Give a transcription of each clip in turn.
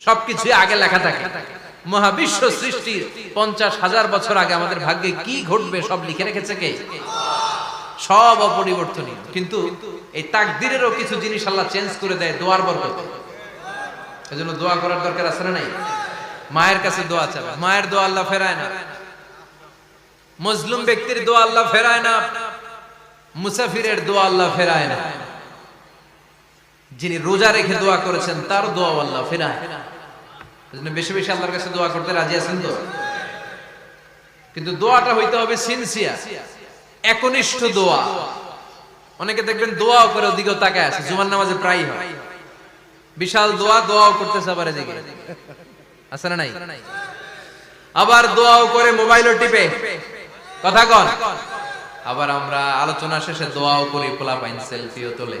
সবকিছু আগে লেখা থাকে। মহাবিশ্ব সৃষ্টির পঞ্চাশ হাজার বছর আগে আমাদের ভাগ্যে কি ঘটবে সব লিখে রেখেছে কে? সব অপরিবর্তনীয়। কিন্তু এই তাকদিরেরও কিছু জিনিস আল্লাহ চেঞ্জ করে দেয় দোয়ার বরকতে। এজন্য দোয়া করার দরকার আছে না নাই? মায়ের কাছে দোয়া চাবে মায়ের দোয়া আল্লাহ ফেরায় না। মজলুম ব্যক্তির দোয়া আল্লাহ ফেরায় না। মুসাফিরের দোয়া আল্লাহ ফেরায় না। যিনি রোজা রেখে দোয়া করেছেন, তার দোয়া আল্লাহ ফেরায় বেশি বেশি আল্লাহর কাছে দোয়া করতে রাজি আছেন তো? কিন্তু দোয়াটা হইতে হবে সিনসিয়ার একনিষ্ঠ দোয়া। অনেকে দেখবেন দোয়াও করে ওদিকেও তাকায় আছে জুমার নামাজে প্রায় হয়। বিশাল দোয়া, দোয়াও করতেছে আবার এদিকে। আছে না নাই? আবার দোয়াও করে মোবাইলও টিপে। কথা কন? আবার আমরা আলোচনা শেষে দোয়াও করি পোলা পাইন সেলফিও তোলে।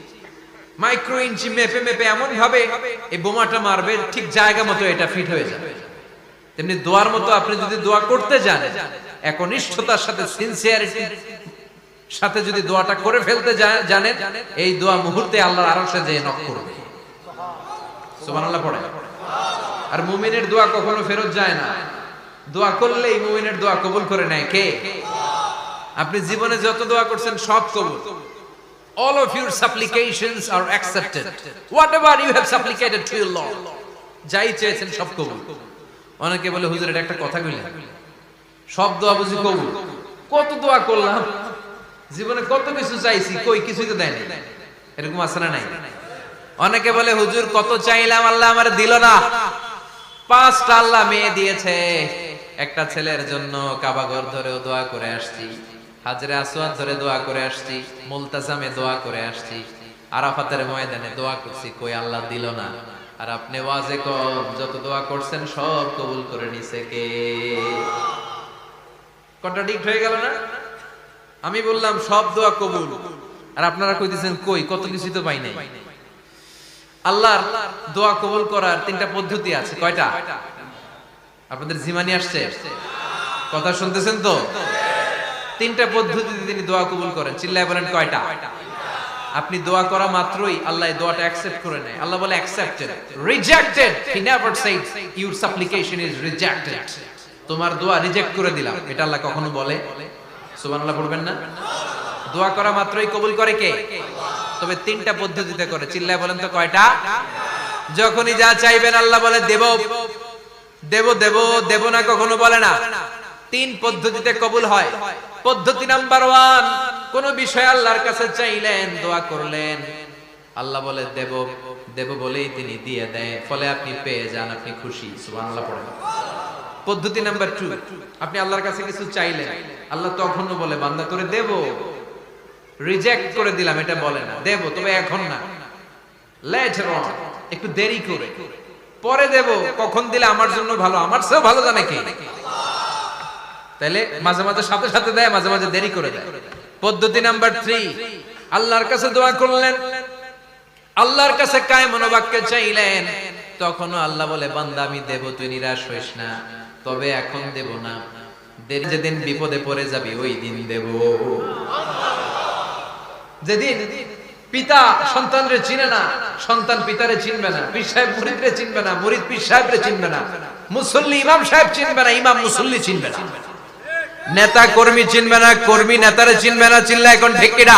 মাইক্রো ইঞ্চি মেপে মেপে এমন ভাবে এই বোমাটা মারবে, ঠিক জায়গা মতো এটা ফিট হয়ে যাবে। তেমনি দোয়ার মতো আপনি যদি দোয়া করতে যান, একনিষ্ঠতার সাথে সিনসিয়ারিটি সাথে যদি দোয়াটা করে ফেলতে জানেন, এই দোয়া মুহূর্তে আল্লাহর আরশে যে নক করবে। সুবহানাল্লাহ পড়ে। আর মুমিনের দোয়া কখনো ফেরত যায় না। দোয়া করলেই মুমিনের দোয়া কবুল করে নেয় কে? আপনি জীবনে যত দোয়া করছেন সব কবুল। All of your supplications are accepted. Whatever you have supplicated to your lord. যাই চেয়েছেন সব কবুল। অনেকে বলে, হুজুর একটা কথা কইলেন। সব দোয়া বুঝি কবুল। কত দোয়া করলাম। জীবনে কত কিছু চাইছি, কই কিছুই তো দেয়নি। এরকম আছে না নাই? অনেকে বলে, হুজুর, কত চাইলাম, আল্লাহ আমার দিল না। পাঁচটা আল্লাহ মেয়ে দিয়েছে। একটা ছেলের জন্য কাবাগর ধরেও দোয়া করে আসছি। হাজরে আসওয়াদ ধরে দোয়া করে আসছি, মুলতাজামে দোয়া করে আসছি। আরাফাতের ময়দানে দোয়া করছি, কই আল্লাহ দিল না। আর আপনি ওয়াজে কম, যত দোয়া করছেন সব কবুল করে নিছে কে? কন্ট্রাডিক্ট হয়ে গেল না? আমি বললাম, সব দোয়া কবুল। আর আপনারা কইতেছেন কই? কত কিছু তো পাই নাই। আল্লাহর দোয়া কবুল করার তিনটা পদ্ধতি আছে। কয়টা? আপনাদের জিমানি আসছে? কথা শুনতেছেন তো? তিনটা পদ্ধতিতে তিনি দোয়া কবুল করেন। চিল্লায় বলেন কয়টা? আপনি দোয়া করা মাত্রই আল্লাহ দোয়াটা অ্যাকসেপ্ট করে নেয়। আল্লাহ বলে accepted rejected he never said your application is rejected তোমার দোয়া রিজেক্ট করে দিলাম। এটা আল্লাহ কখনো বলে? সুবহানাল্লাহ পড়বেন না? দোয়া করা মাত্রই কবুল করে কে? তবে তিনটা পদ্ধতিতে করে। চিল্লায় বলেন তো কয়টা? যখনই যা চাইবেন আল্লাহ বলে, দেব। দেব দেব দেব না কখনো বলে না। তিন পদ্ধতিতে কবুল হয়। পদ্ধতি নাম্বার ওয়ান, কোন বিষয় আল্লাহর কাছে চাইলেন, দোয়া করলেন। আল্লাহ বলে, দেব দেব বলেই তিনি দিয়ে দেয়। ফলে আপনি পেয়ে যান, আপনি খুশি। সুবহানাল্লাহ পড়েন পদ্ধতি নাম্বার টু, আপনি আল্লাহর কাছে কিছু চাইলেন। আল্লাহ তখনও বলে, বান্দা, তোরে দেব। রিজেক্ট করে দিলাম, এটা বলে না। দেব, তবে এখন না। লেটার অন একটু দেরি করে। পরে দেব, কখন দিলে আমার জন্য ভালো? আমার চেয়েও ভালো জানে কে? তাইলে মাঝে মাঝে সাথে সাথে দেয়, মাঝে মাঝে দেরি করে দেয়। পদ্ধতি নাম্বার থ্রি আল্লাহর কাছে দোয়া করলেন। আল্লাহর কাছে কায় মনোবাক্যে চাইলেন। তখনও আল্লাহ বলে, বান্দা, আমি দেব, তুই নিরাশ হইস না। তবে এখন দেব না। দেরি যেদিন বিপদে পড়ে যাবি, ওই দিন দেব। যেদিন পিতা সন্তানরে চিনে না, সন্তান পিতারে চিনবে না, পীর সাহেব মুরিদরে চিনবে না, মুরিদ পীর সাহেবরে চিনবে না, মুসল্লি ইমাম সাহেব চিনবে না, ইমাম মুসল্লি চিনবে না। নেতা কর্মী চিনবে না, কর্মী নেতারে চিনবে না, চিনলে এখন ঢেকিরা।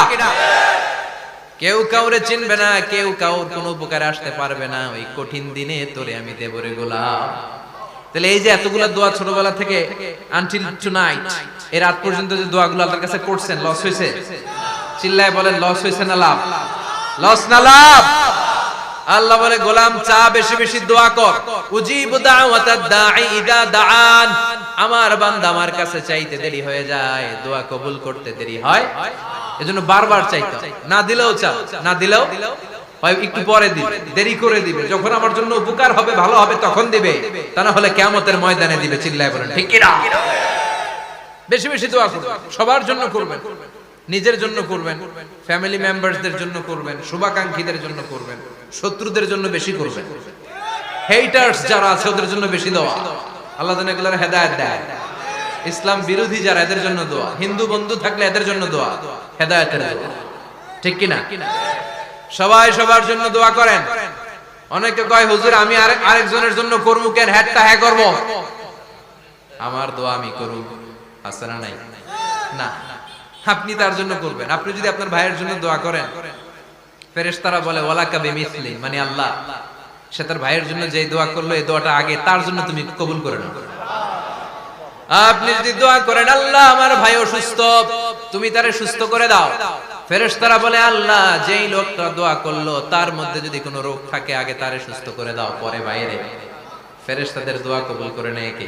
কেউ কাউরে চিনবে না, কেউ কাউর কোনো উপকারে আসতে পারবে না। ওই কঠিন দিনে তোরে আমি দেবরে গোলাম। তাহলে এই যে এতগুলা দোয়া ছোটবেলা থেকে আনটিল টু নাইট এই রাত পর্যন্ত যে দোয়াগুলো আল্লাহর কাছে করছেন লস হয়েছে? চিল্লায় বলেন লস হয়েছে না লাভ? লস না লাভ? আল্লাহ বলে, গোলাম, চা বেশি বেশি দোয়া কর। দাআন। আমার বান্দা আমার কাছে চাইতে দেরি হয়ে যায়, দোয়া কবুল করতে দেরি হয়। এজন্য বারবার চাইতে না দিলেও চাও না দিলেও একটু পরে দিবে, দেরি করে দিবে। যখন আমার জন্য উপকার হবে, ভালো হবে, তখন দিবে। তা না হলে কিয়ামতের ময়দানে দিবে, চিল্লায় বলেন, ঠিক বেশি বেশি দোয়া সবার জন্য করবেন। নিজের জন্য করবেন ফ্যামিলি মেম্বারসদের জন্য করবেন, শুভাকাঙ্ক্ষীদের জন্য করবেন, শত্রুদের জন্য বেশি করবেন। হেইটার্স যারা আছে, ওদের জন্য বেশি দোয়া। আল্লাহ যেন এগুলোর হেদায়েত দেয়। ইসলাম বিরোধী যারা, এদের জন্য দোয়া। হিন্দু বন্ধু থাকলে এদের জন্য দোয়া। হেদায়েতের দোয়া। ঠিক কি না সবাই সবার জন্য দোয়া করেন। অনেকে কয়, হুজুর, আমি আরেক আরেকজনের জন্য করব কেন? হ্যাটটা হ্যাঁ করব? আমার দোয়া আমি করব আছে না নাই? না। আপনি তার জন্য করবেন। আপনি যদি আপনার ভাইয়ের জন্য দোয়া করেন, ফেরেশতারা বলে ওয়ালা কাবি মিসলি মানে আল্লাহ। সে তার ভাইয়ের জন্য যে দোয়া করল, এই দোয়াটা আগে তার জন্য তুমি কবুল করে নাও। আপনি যদি দোয়া করেন, আল্লাহ, আমার ভাই অসুস্থ, তুমি তারে সুস্থ করে দাও। ফেরেশতারা বলে, আল্লাহ, যেই লোকটা দোয়া করল, তার মধ্যে যদি কোনো রোগ থাকে, আগে তারে সুস্থ করে দাও, পরে বাইরে ফেরেশতাদের দোয়া কবুল করে নেয় কে?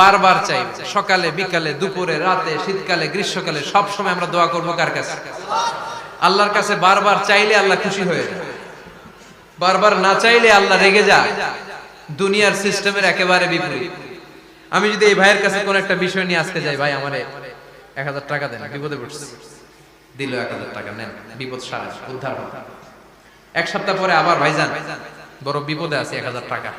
বারবার চাই সকালে, বিকালে, দুপুরে, রাতে, শীতকালে, গ্রীষ্মকালে, সব সময় আমরা দোয়া করব কার কাছে? আল্লাহর কাছে বারবার চাইলে আল্লাহ খুশি হয়ে বারবার না চাইলে আল্লাহ রেগে যায়। দুনিয়ার সিস্টেমের একেবারে বিপরীত। আমি যদি এই ভাইয়ের কাছে কোন একটা বিষয় নিয়ে আসতে যাই, ভাই, আমারে এক হাজার টাকা দেন, বিপদে পড়ছে। দিল এক হাজার টাকা, নেন, বিপদ সারা, উদ্ধার। এক সপ্তাহ পরে আবার ভাইজান, বড় বিপদে আছে, এক হাজার টাকা।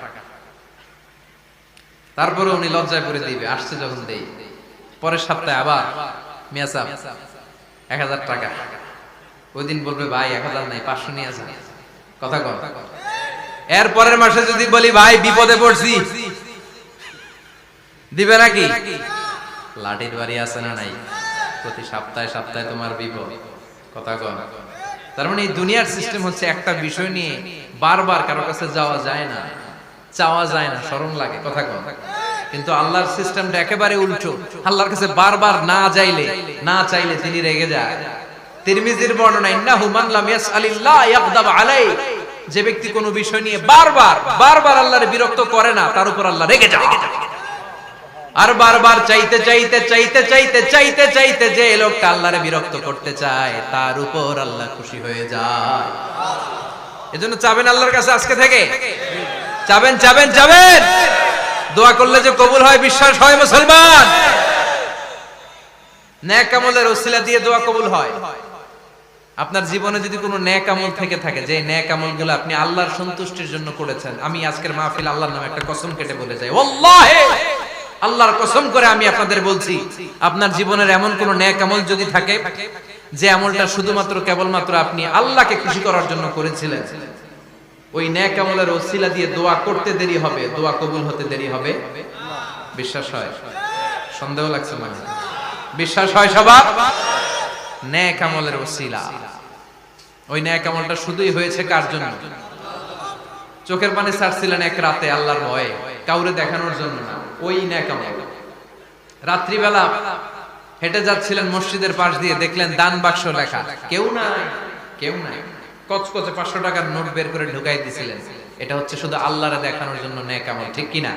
তারপরে উনি লজ্জায় পড়ে দিবে, আসছে যখন দেই। পরের সপ্তাহে আবার মিয়া সাহেব, এক হাজার টাকা। ওই দিন বলবে, ভাই, এক হাজার নাই, পাঁচশো নিয়ে আসেন। কথা কর এর পরের মাসে যদি বলি, ভাই, বিপদে পড়ছি। দিবে নাকি? লাঠির বাড়ি আছে না নাই? প্রতি সপ্তাহে সপ্তাহে তোমার বিপদ। কথা কর তার মানে এই দুনিয়ার সিস্টেম হচ্ছে একটা বিষয় নিয়ে বারবার কারও কাছে যাওয়া যায় না। চাওয়া যায় না, শরম লাগে, কথা কর কিন্তু আল্লাহর সিস্টেমটা একেবারে উল্টো। আল্লাহর কাছে বারবার না যাইলে, না চাইলে তিনি রেগে যায়। তিরমিজির বর্ণনা, ইন্নাহু মান লাম ইয়াসআলিল্লাহ ইয়াগদাব আলাই যে ব্যক্তি কোনো বিষয় নিয়ে বারবার বারবার আল্লাহর বিরক্ত করে না, তার উপর আল্লাহ রেগে যায় আর বারবার চাইতে চাইতে চাইতে চাইতে চাইতে চাইতে যে লোকটা আল্লাহরে বিরক্ত করতে চায়, তার উপর আল্লাহ খুশি হয়ে যায়। এজন্য চাবেন আল্লাহর কাছে আজকে থেকে। চাবেন চাবেন চাবেন দোয়া করলে যে কবুল হয়, বিশ্বাস হয় মুসলমান। ন্যাক আমলের ওসিলা দিয়ে দোয়া কবুল হয়। আপনার জীবনে যদি কোনো ন্যাক আমল থেকে থাকে যে ন্যাক আমলগুলো আপনি আল্লাহর সন্তুষ্টির জন্য করেছেন, আমি আজকের মাহফিল আল্লাহর নামে একটা কসম কেটে বলে যাই। ওয়াল্লাহি! আল্লাহর কসম করে আমি আপনাদের বলছি, আপনার জীবনের এমন কোন ন্যাক আমল যদি থাকে, যে আমলটা শুধুমাত্র কেবলমাত্র আপনি আল্লাহকে খুশি করার জন্য করেছিলেন ওই ন্যাক আমলের ওসিলা দিয়ে দোয়া করতে দেরি হবে, দোয়া কবুল হতে দেরি হবে। বিশ্বাস হয়? সন্দেহ লাগছে মানে বিশ্বাস হয় সবার? ন্যাক আমলের ওসিলা। ওই ন্যাক আমলটা শুধুই হয়েছে কার জন্য? চোখের পানি ছাড়ছিলেন এক রাতে আল্লাহর ভয়ে, কাউরে দেখানোর জন্য না, ওই ন্যাক আমল রাত্রিবেলা হেঁটে যাচ্ছিলেন মসজিদের পাশ দিয়ে, দেখলেন দান বাক্স লেখা। কেউ নাই কেউ নাই। কচকচে পাঁচশো টাকার নোট বের করে ঢুকাই দিছিলেন। এটা হচ্ছে শুধু আল্লাহরা দেখানোর জন্য ন্যাক আমল, ঠিক কিনা?